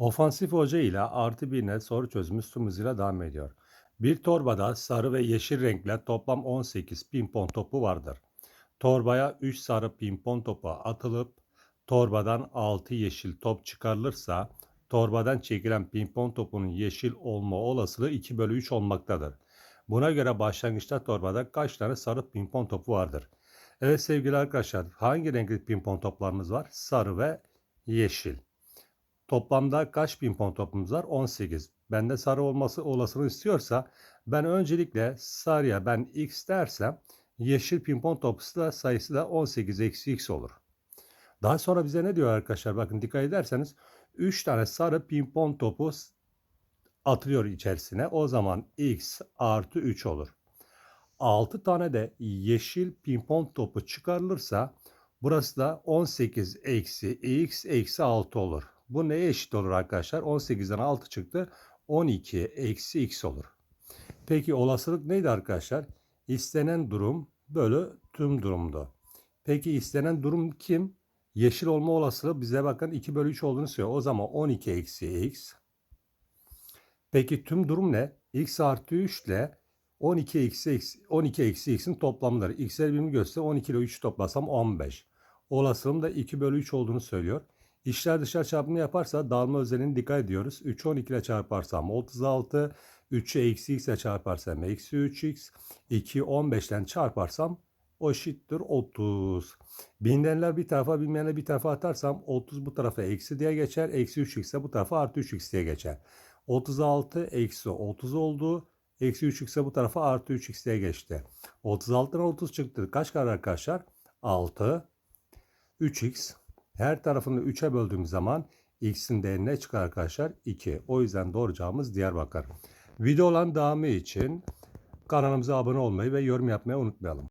Ofansif hoca ile artı bir net soru çözümü ile devam ediyor. Bir torbada sarı ve yeşil renkle toplam 18 pimpon topu vardır. Torbaya 3 sarı pimpon topu atılıp torbadan 6 yeşil top çıkarılırsa torbadan çekilen pimpon topunun yeşil olma olasılığı 2 bölü 3 olmaktadır. Buna göre başlangıçta torbada kaç tane sarı pimpon topu vardır? Evet sevgili arkadaşlar hangi renkli pimpon toplarımız var? Sarı ve yeşil. Toplamda kaç pimpon topumuz var? 18. Bende sarı olması olasılığı istiyorsa ben öncelikle sarıya ben x dersem yeşil pimpon topusu da sayısı da 18 eksi x olur. Daha sonra bize ne diyor arkadaşlar? Bakın dikkat ederseniz 3 tane sarı pimpon topu atılıyor içerisine. O zaman x artı 3 olur. 6 tane de yeşil pimpon topu çıkarılırsa burası da 18 eksi x eksi 6 olur. Bu neye eşit olur arkadaşlar? 18'den 6 çıktı. 12 eksi x olur. Peki olasılık neydi arkadaşlar? İstenen durum bölü tüm durumdu. Peki istenen durum kim? Yeşil olma olasılığı bize bakın 2 bölü 3 olduğunu söylüyor. O zaman 12 eksi x. Peki tüm durum ne? x artı 3 ile 12 eksi x, 12 eksi x'in toplamları. X'ler birbirini göster. 12 ile 3 toplasam 15. Olasılığım da 2 bölü 3 olduğunu söylüyor. İşler dışarı çarpımı yaparsa dağılma özelliğine dikkat ediyoruz. 3'ü 12 ile çarparsam 36, 3'ü eksi x ile çarparsam eksi 3x, 2'yi 15'ten çarparsam o eşittir 30. Bilinenler bir tarafa bilmeyenler bir tarafa atarsam 30 bu tarafa eksi diye geçer. Eksi 3x ise bu tarafa artı 3x diye geçer. 36 eksi 30 oldu. Eksi 3x ise bu tarafa artı 3x diye geçti. 36'dan 30 çıktı. Kaç kadar arkadaşlar? 6. 3x. Her tarafını 3'e böldüğümüz zaman x'in değeri ne çıkar arkadaşlar? 2. O yüzden doğru cevabımız Diyarbakır. Video olan devamı için kanalımıza abone olmayı ve yorum yapmayı unutmayalım.